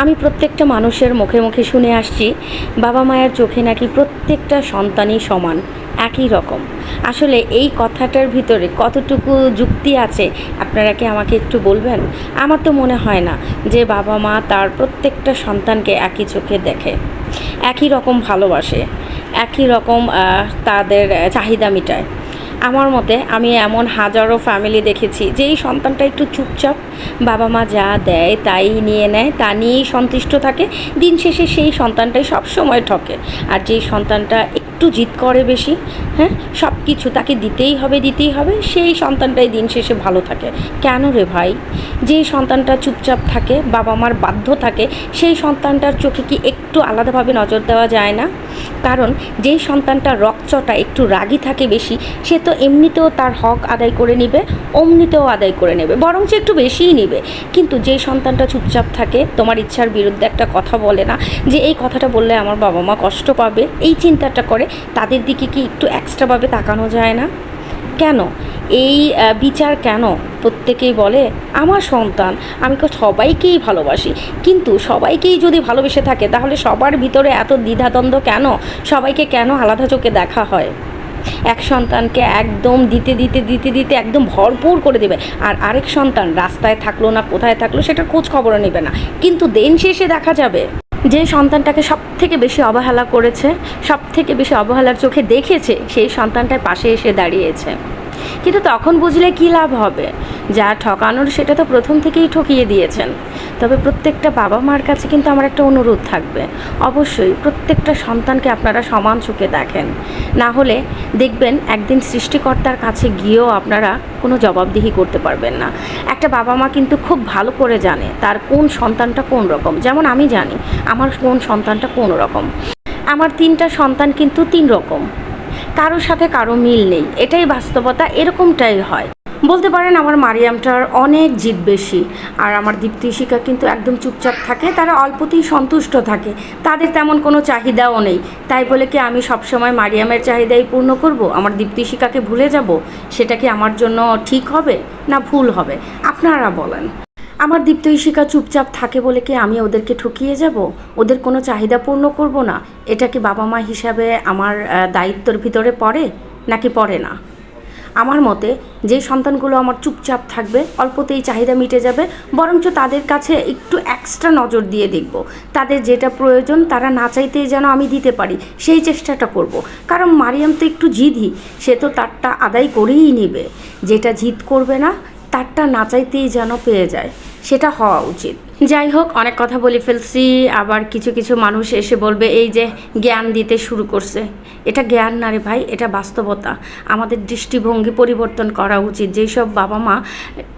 আমি প্রত্যেকটা মানুষের মুখে মুখে শুনে আসছি, বাবা মায়ের চোখে নাকি প্রত্যেকটা সন্তানই সমান, একই রকম। আসলে এই কথাটার ভিতরে কতটুকু যুক্তি আছে, আপনারা কি আমাকে একটু বলবেন? আমার তো মনে হয় না যে বাবা মা তার প্রত্যেকটা সন্তানকে একই চোখে দেখে, একই রকম ভালোবাসে, একই রকম তাদের চাহিদা মেটায়। আমার মতে আমি এমন হাজারো ফ্যামিলি দেখেছি, যেই সন্তানটা একটু চুপচাপ বাবা মা যা দেয় তাই নিয়ে নেয়, তা নিয়েই সন্তুষ্ট থাকে, দিন শেষে সেই সন্তানটাই সবসময় ঠকে। আর যেই সন্তানটা একটু জিদ করে বেশি হ্যাঁ? সব কিছু তাকে দিতেই হবে দিতেই হবে। সেই সন্তানটাই দিন শেষে ভালো থাকে। কেন রে ভাই? যেই সন্তানটা চুপচাপ থাকে বাবা মার বাধ্য থাকে, সেই সন্তানটার চোখে কি একটু আলাদাভাবে নজর দেওয়া যায় না? কারণ যেই সন্তানটা রকচটা একটু রাগী থাকে বেশি, সে তো এমনিতেও তার হক আদায় করে নেবে, অমনিতেও আদায় করে নেবে বরং বরঞ্চ একটু বেশিই নেবে। কিন্তু যেই সন্তানটা চুপচাপ থাকে, তোমার ইচ্ছার বিরুদ্ধে একটা কথা বলে না, যে এই কথাটা বললে আমার বাবা মা কষ্ট পাবে, এই চিন্তাটা করে তাদের দিকে কি একটু এক্সট্রাভাবে তাকানো যায় না? কেন? এই বিচার কেন? প্রত্যেকেই বলে, আমার সন্তান, আমি সবাইকেই ভালোবাসি। কিন্তু সবাইকেই যদি ভালোবেসে থাকে, তাহলে সবার ভিতরে এত দ্বিধাদ্বন্দ্ব কেন? সবাইকে কেন আলাদা চোখে দেখা হয়? এক সন্তানকে একদম দিতে দিতে দিতে দিতে একদম ভরপুর করে দেবে। আর আরেক সন্তান রাস্তায় থাকল না, কোথায় থাকল, সেটার খোঁজ খবরও নেবে না। কিন্তু দিন শেষে দেখা যাবে। যে সন্তানটাকে সব থেকে বেশি অবহেলা করেছে সব থেকে বেশি অবহেলার চোখে দেখেছে, সেই সন্তানটার পাশে এসে দাঁড়িয়েছে। কিন্তু তখন বুঝলে কী লাভ হবে? যা ঠকানোর সেটা তো প্রথম থেকেই ঠকিয়ে দিয়েছেন। তবে প্রত্যেকটা বাবা মার কাছে কিন্তু আমার একটা অনুরোধ থাকবে। অবশ্যই প্রত্যেকটা সন্তানকে আপনারা সমান চোখে দেখেন। না হলে দেখবেন একদিন সৃষ্টিকর্তার কাছে গিয়েও আপনারা কোনো জবাবদিহি করতে পারবেন না। একটা বাবা মা কিন্তু খুব ভালো করে জানে তার কোন সন্তানটা কোন রকম। যেমন আমি জানি, আমার কোন সন্তানটা কোন রকম। আমার তিনটা সন্তান কিন্তু তিন রকম। কারোর সাথে কারও মিল নেই। এটাই বাস্তবতা, এরকমটাই হয়। বলতে পারেন আমার মারিয়ামটার অনেক জিদ বেশি। আর আমার দীপ্তি শিকা কিন্তু একদম চুপচাপ থাকে, তারা অল্পতেই সন্তুষ্ট থাকে। তাদের তেমন কোনো চাহিদাও নেই। তাই বলে কি আমি সবসময় মারিয়ামের চাহিদাই পূর্ণ করব? আমার দীপ্তি শিকাকে ভুলে যাব? সেটা কি আমার জন্য ঠিক হবে না ভুল হবে? আপনারা বলেন। আমার দীপ্ত ইশিকা চুপচাপ থাকে বলে কি আমি ওদেরকে ঠকিয়ে যাব? ওদের কোনো চাহিদা পূর্ণ করব না? এটা কি বাবা মা হিসাবে আমার দায়িত্বর ভিতরে পড়ে? নাকি পড়ে না? আমার মতে যে সন্তানগুলো আমার চুপচাপ থাকবে, অল্পতেই চাহিদা মিটে যাবে, বরঞ্চ তাদের কাছে একটু এক্সট্রা নজর দিয়ে দেখব। তাদের যেটা প্রয়োজন তারা না চাইতেই যেন আমি দিতে পারি, সেই চেষ্টাটা করব। কারণ মারিয়াম তো একটু জিদই সে তো তারটা আদায় করেই নেবে। যেটা জিদ করবে না, তারটা না চাইতেই যেন পেয়ে যায়, সেটা হওয়া উচিত। যাই হোক, অনেক কথা বলে ফেলছি। আবার কিছু কিছু মানুষ এসে বলবে, এই যে জ্ঞান দিতে শুরু করছে। এটা জ্ঞান না রে ভাই, এটা বাস্তবতা। আমাদের দৃষ্টিভঙ্গি পরিবর্তন করা উচিত। যেই সব বাবা মা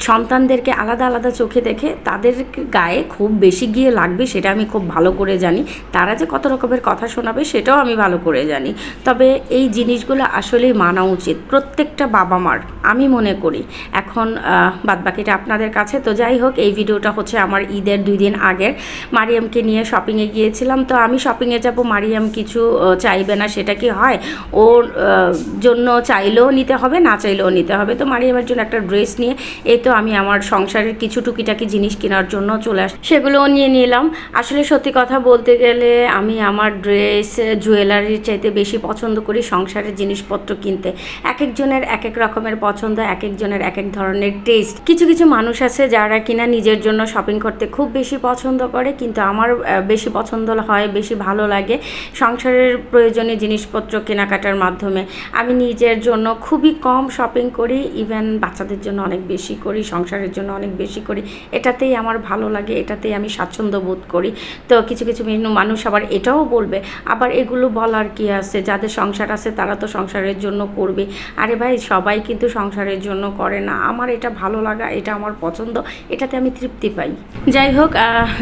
সন্তানদেরকে আলাদা আলাদা চোখে দেখে তাদের গায়ে খুব বেশি গিয়ে লাগবে, সেটা আমি খুব ভালো করে জানি। তারা যে কত রকমের কথা শোনাবে, সেটাও আমি ভালো করে জানি। তবে এই জিনিসগুলো আসলেই মানা উচিত প্রত্যেকটা বাবা মার, আমি মনে করি। এখন বাদবাকিটা আপনাদের কাছে। তো যাই হোক, এই ভিডিওটা হচ্ছে আমার ঈদের দুই দিন আগের মারিয়ামকে নিয়ে শপিংয়ে গিয়েছিলাম। তো আমি শপিংয়ে যাব, মারিয়াম কিছু চাইবে না, সেটা কি হয়? ওর জন্য চাইলেও নিতে হবে, না চাইলেও নিতে হবে। তো মারিয়ামের জন্য একটা ড্রেস নিয়ে এই তো আমি আমার সংসারের কিছু টুকিটাকি জিনিস কেনার জন্য চলে আস, সেগুলোও নিয়ে নিলাম। আসলে সত্যি কথা বলতে গেলে আমি আমার ড্রেস জুয়েলারির চাইতে বেশি পছন্দ করি সংসারের জিনিসপত্র কিনতে। এক একজনের এক এক রকমের পছন্দ এক একজনের এক এক ধরনের টেস্ট কিছু কিছু মানুষ আছে যারা কিনা নিজের জন্য শপিং করতে খুব বেশি পছন্দ করে, কিন্তু আমার বেশি পছন্দ হয়, বেশি ভালো লাগে সংসারের প্রয়োজনীয় জিনিসপত্র কেনাকাটার মাধ্যমে। আমি নিজের জন্য খুবই কম শপিং করি ইভেন বাচ্চাদের জন্য অনেক বেশি করি, সংসারের জন্য অনেক বেশি করি। এটাতেই আমার ভালো লাগে, এটাতেই আমি স্বাচ্ছন্দ্য বোধ করি। তো কিছু কিছু মানুষ আবার এটাও বলবে, আবার এগুলো বলার কি আছে? যাদের সংসার আছে, তারা তো সংসারের জন্য করবে। আরে ভাই, সবাই কিন্তু সংসারের জন্য করে না। আমার এটা ভালো লাগা, এটা আমার পছন্দ, এটাতে আমি তৃপ্তি পাই। যাই হোক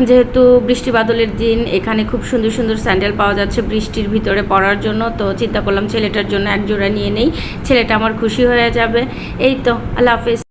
যেহেতু বৃষ্টি বাদলের দিন, এখানে খুব সুন্দর সুন্দর স্যান্ডেল পাওয়া যাচ্ছে বৃষ্টির ভিতরে পড়ার জন্য। তো চিন্তা করলাম ছেলেটার জন্য এক জোড়া নিয়ে নেই। ছেলেটা আমার খুশি হয়ে যাবে। এই তো, আল্লাহ হাফেজ।